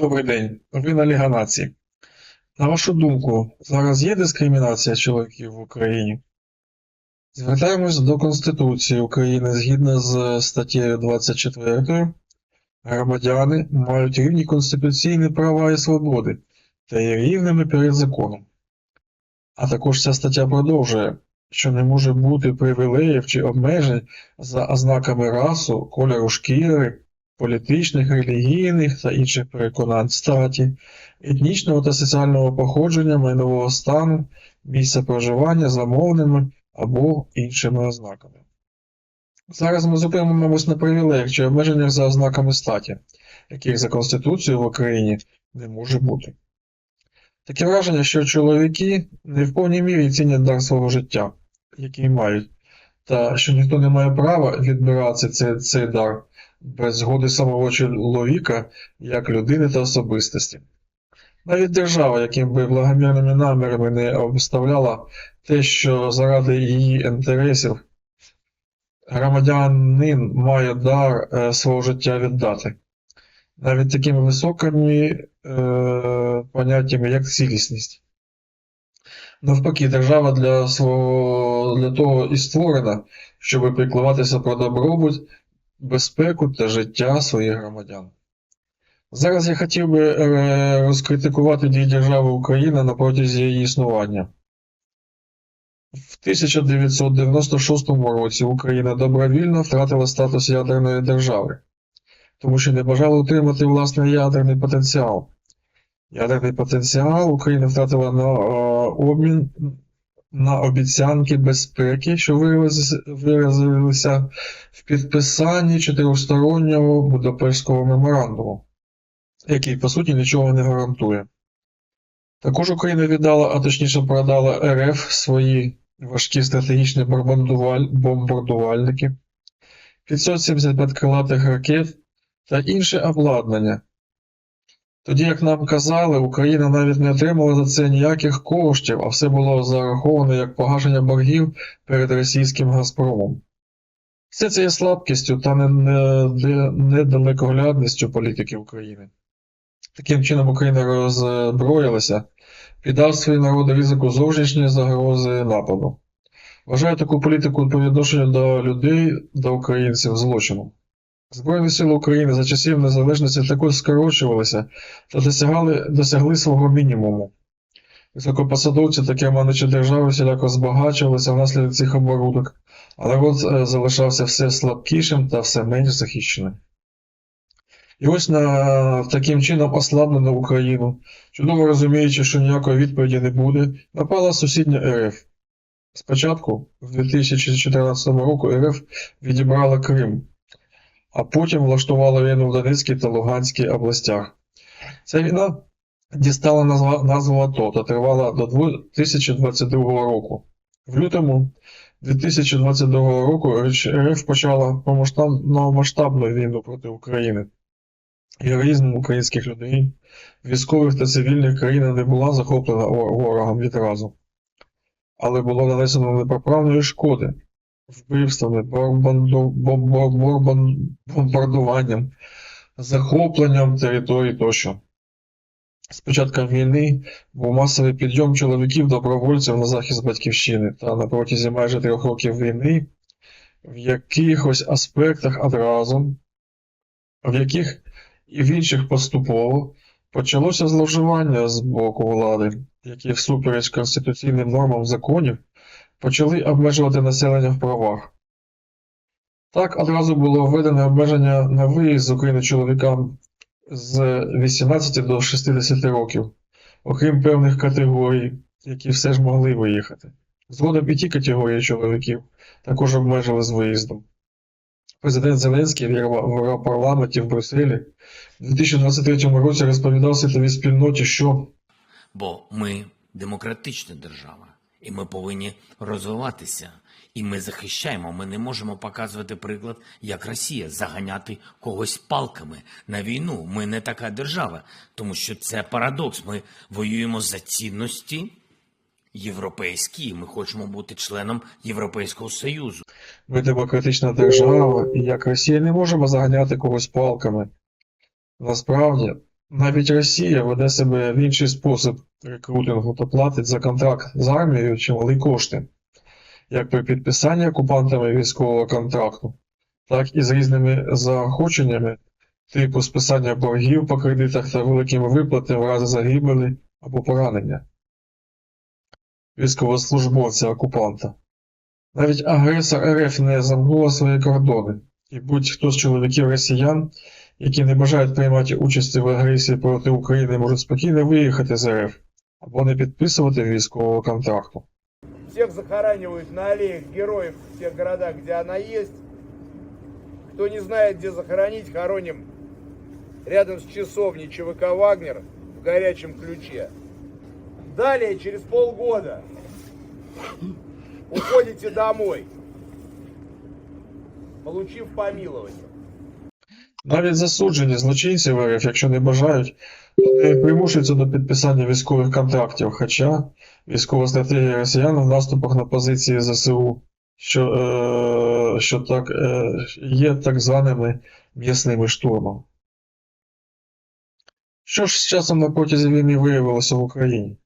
Добрий день, ви на Ліга націй. На вашу думку, зараз є дискримінація чоловіків в Україні? Звертаємось до Конституції України згідно з статтею 24. Громадяни мають рівні конституційні права і свободи та є рівними перед законом. А також ця стаття продовжує, що не може бути привілеїв чи обмежень за ознаками расу, кольору шкіри, політичних, релігійних та інших переконань статі, етнічного та соціального походження, майнового стану, місця проживання за мовними або іншими ознаками. Зараз ми зупинимось на привілеях чи обмеженнях за ознаками статі, яких за Конституцією в Україні не може бути. Таке враження, що чоловіки не в повній мірі цінять дар свого життя, який мають, та що ніхто не має права відбирати цей, цей дар без згоди самого чоловіка як людини та особистості. Навіть держава, яким би благомірними намірами не обставляла те, що заради її інтересів громадянин має дар е, свого життя віддати. Навіть такими високими е, поняттями, як цілісність. Навпаки, держава для свого для того і створена, щоб піклуватися про добробут, безпеку та життя своїх громадян. Зараз я хотів би е, розкритикувати дії держави Україна на протязі її існування. В 1996 році Україна добровільно втратила статус ядерної держави, тому що не бажала утримати власний ядерний потенціал. Ядерний потенціал Україна втратила на е, обмін на обіцянки безпеки, що виразилися- в підписанні чотиристороннього Будапештського меморандуму, який, по суті, нічого не гарантує. Також Україна віддала, а точніше продала РФ свої важкі стратегічні бомбардувальники, 575 крилатих ракет та інше обладнання. Тоді, як нам казали, Україна навіть не отримала за це ніяких коштів, а все було зараховано як погашення боргів перед російським Газпромом. Все це є слабкістю та недалекоглядністю політики України. Таким чином Україна роззброїлася, піддав свій народ ризику зовнішньої загрози нападу. Вважаю таку політику по відношенню до людей, до українців злочином. Збройні сили України за часів незалежності також скорочувалися та досягали, досягли свого мінімуму. Високопосадовці та керманичі держави всіляко збагачувалися внаслідок цих оборудок, а народ е, залишався все слабкішим та все менш захищеним. І ось на таким чином ослаблену Україну, чудово розуміючи, що ніякої відповіді не буде, напала сусідня РФ. Спочатку, в 2014 року, РФ відібрала Крим, а потім влаштувала війну в Донецькій та Луганській областях. Ця війна дістала назву АТО та тривала до 2022 року. В лютому 2022 року РФ почала повномасштабну війну проти України. Героїзм українських людей, військових та цивільних країна не була захоплена ворогом відразу, але було нанесено непоправної шкоди вбивствами, бомбардуванням, захопленням територій тощо. З початком війни був масовий підйом чоловіків-добровольців на захист батьківщини, та на протязі майже трьох років війни в якихось аспектах одразу, в яких і в інших поступово почалося зловживання з боку влади, які всупереч конституційним нормам законів почали обмежувати населення в правах. Так одразу було введено обмеження на виїзд з України чоловікам з 18 до 60 років, окрім певних категорій, які все ж могли виїхати. Згодом і ті категорії чоловіків також обмежили з виїздом. Президент Зеленський в в парламенті в Брюсселі у 2023 році розповідав світовій спільноті, що Бо ми демократична держава, і ми повинні розвиватися. І ми захищаємо. Ми не можемо показувати приклад, як Росія заганяти когось палками на війну. Ми не така держава, тому що це парадокс. Ми воюємо за цінності європейські. і Ми хочемо бути членом Європейського союзу. ми демократична держава, і як Росія не можемо заганяти когось палками. Насправді, Навіть Росія веде себе в інший спосіб рекрутингу та платить за контракт з армією чималі кошти, як при підписанні окупантами військового контракту, так і з різними заохоченнями, типу списання боргів по кредитах та великими виплатами в разі загибелі або поранення військовослужбовця окупанта. Навіть агресор РФ не замкнула свої кордони, і будь-хто з чоловіків росіян, які не бажають приймати участі в агресії проти України, можуть спокійно виїхати з РФ або не підписувати військового контракту. Всех захоранивают на аллеях героев в тех городах, где она есть. Кто не знает, где захоронить, хороним рядом с часовней ЧВК «Вагнер» в горячем ключе. Далее, через полгода, уходите домой, получив помилование. Навіть засуджені злочинці РФ, якщо не бажають, не примушуються до підписання військових контрактів, хоча військова стратегія росіян в наступах на позиції ЗСУ, що, е, що так, е, є так званими м'ясними штурмами. Що ж з часом на протязі війни виявилося в Україні?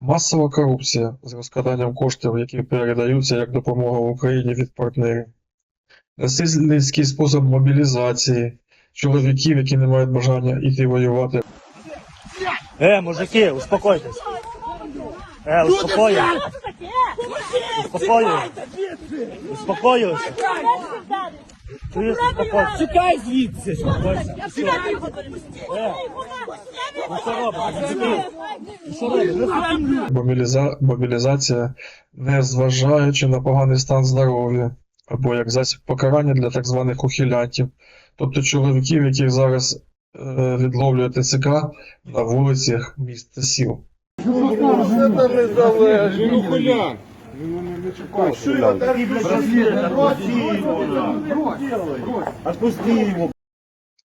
Масова корупція з розкраданням коштів, які передаються як допомога в Україні від партнерів, насильницький спосіб мобілізації, чоловіків, які не мають бажання йти воювати, Е, мужики, успокойтесь. Е, успокойтесь. Успокойтесь. Успокойтесь. Чуєш, успокойтесь. Тікай звідси! Е, ну що робиш? Що робиш? мобіліза... мобілізація, не зважаючи на поганий стан здоров'я, або як засіб покарання для так званих ухилянтів, тобто чоловіків, яких зараз е, відловлює ТЦК на вулицях міст та сіл.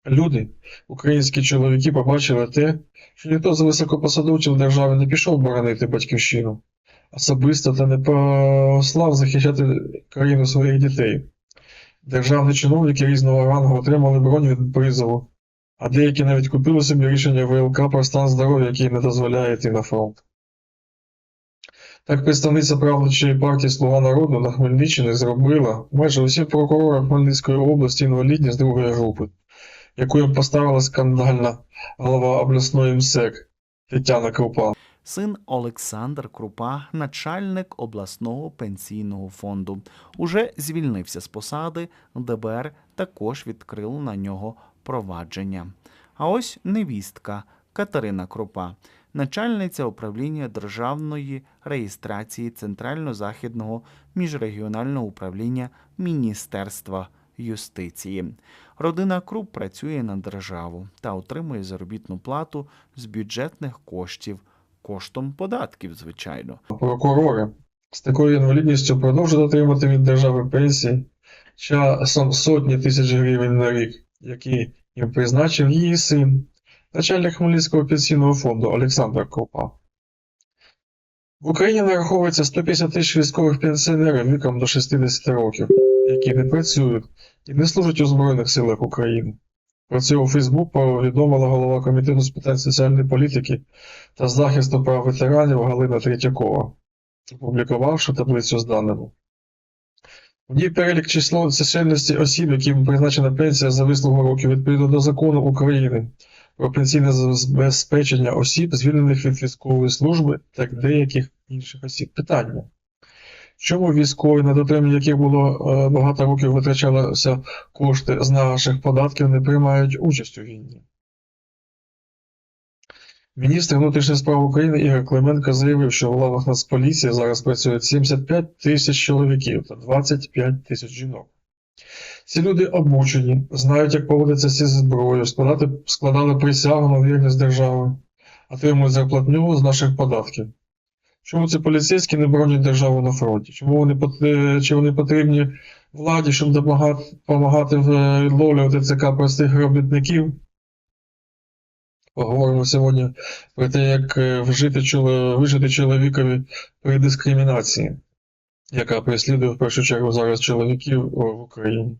Люди, українські чоловіки, побачили те, що ніхто з високопосадовців держави не пішов боронити батьківщину, особисто та не послав захищати країну своїх дітей. Державні чиновники різного рангу отримали бронь від призову, а деякі навіть купили собі рішення ВЛК про стан здоров'я, який не дозволяє йти на фронт. Так представниця правлячої партії Слуга народу на Хмельниччині зробила майже усім прокурорам Хмельницької області інвалідність другої групи, їм поставила скандальна голова обласної МСЕК Тетяна Крупа. Син Олександр Крупа, начальник обласного пенсійного фонду, уже звільнився з посади. ДБР також відкрило на нього провадження. А ось невістка Катерина Крупа, начальниця управління державної реєстрації Центрально-Західного міжрегіонального управління Міністерства юстиції. Родина Круп працює на державу та отримує заробітну плату з бюджетних коштів коштом податків, звичайно. Прокурори з такою інвалідністю продовжують отримати від держави пенсії часом сотні тисяч гривень на рік, які їм призначив її син, начальник Хмельницького пенсійного фонду Олександр Крупа. В Україні нараховується 150 тисяч військових пенсіонерів віком до 60 років, які не працюють і не служать у Збройних силах України. Про це у Фейсбук повідомила голова Комітету з питань соціальної політики та захисту прав ветеранів Галина Третьякова, опублікувавши таблицю з даними. В ній перелік число чисельності осіб, яким призначена пенсія за вислугу років відповідно до закону України про пенсійне забезпечення осіб, звільнених від військової служби та деяких інших осіб. Питання. Чому військові, на дотримання яких було е, багато років витрачалося кошти з наших податків, не приймають участь у війні? Міністр внутрішніх справ України Ігор Клименко заявив, що в лавах Нацполіції зараз працюють 75 тисяч чоловіків та 25 тисяч жінок. Ці люди обучені, знають, як поводитися зі зброєю, складати, складали присягу на вірність держави, отримують зарплатню з наших податків. Чому ці поліцейські не боронять державу на фронті? Чому вони, чи вони потрібні владі, щоб допомагати, допомагати відловлювати ЦК простих робітників? Поговоримо сьогодні про те, як е, вжити, вижити чоловікові при дискримінації, яка переслідує в першу чергу зараз чоловіків в Україні.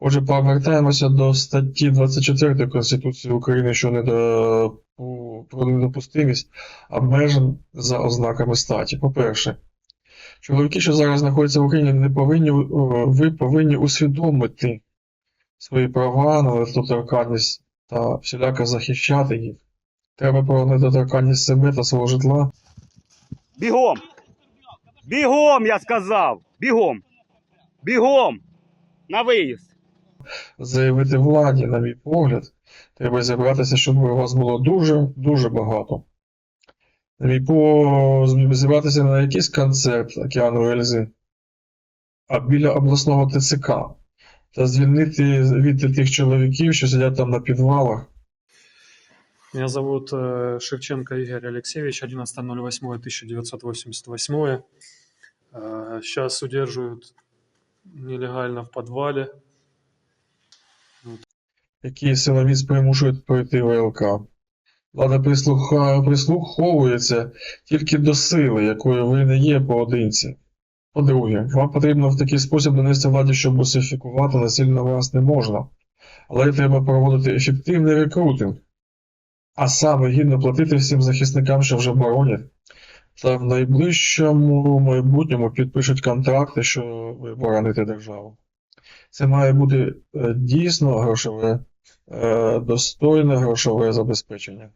Отже, повертаємося до статті 24 Конституції України, що не до, про недопустимість обмежень за ознаками статі. По-перше, чоловіки, що зараз знаходяться в Україні, не повинні, ви повинні усвідомити свої права на недоторканність та всіляко захищати їх. Треба про недоторканність себе та свого житла Бігом! Бігом, я сказав! Бігом! Бігом! На виїзд! Заявити владі, на мій погляд, треба зібратися, щоб у вас було дуже, дуже багато. На мій погляд, зібратися на якийсь концерт океану Ельзи, а біля обласного ТЦК, та звільнити від тих чоловіків, що сидять там на підвалах, Меня зовут э, Шевченко Игорь Алексеевич, 11.08.1988. Э, Сейчас удерживают нелегально в подвале. Які силоміць примушують пройти ВЛК. Влада прислуха... прислуховується тільки до сили, якою ви не є поодинці. По-друге, вам потрібно в такий спосіб донести владі, що бусифікувати насильно вас не можна. Але треба проводити ефективний рекрутинг, а саме гідно платити всім захисникам, що вже боронять, та в найближчому майбутньому підпишуть контракти, що ви бороните державу. Це має бути е, дійсно грошове, е, достойне грошове забезпечення.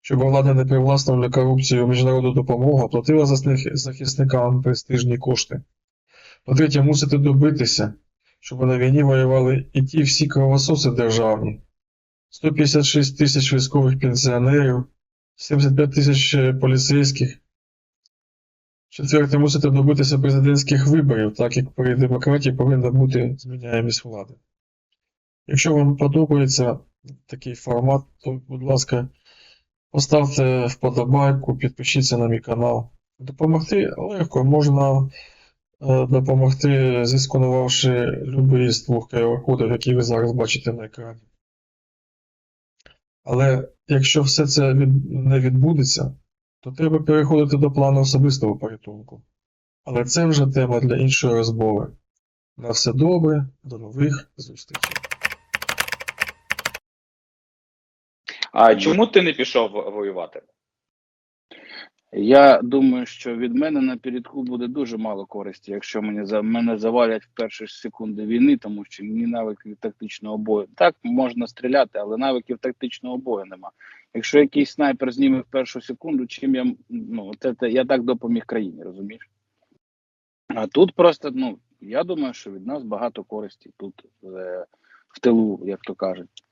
Щоб влада не привласнила корупцію міжнародну допомогу, а платила за захисникам престижні кошти. По-третє, мусите добитися, щоб на війні воювали і ті всі кровососи державні. 156 тисяч військових пенсіонерів, 75 тисяч е, поліцейських. Четверте, мусите добитися президентських виборів, так як при демократії повинна бути зміняємість влади. Якщо вам подобається такий формат, то, будь ласка, поставте вподобайку, підпишіться на мій канал. Допомогти легко, можна е, допомогти, зісканувавши будь-який з двох QR-кодів, які ви зараз бачите на екрані. Але якщо все це не відбудеться, то треба переходити до плану особистого порятунку. Але це вже тема для іншої розмови. На все добре, до нових зустрічей. А чому ти не пішов воювати? Я думаю, що від мене на передку буде дуже мало користі, якщо мене за мене завалять в перші секунди війни, тому що ні навиків тактичного бою. Так можна стріляти, але навиків тактичного бою нема. Якщо якийсь снайпер зніме в першу секунду, чим я ну це, це я так допоміг країні, розумієш? А тут просто ну я думаю, що від нас багато користі тут е, в тилу, як то кажуть.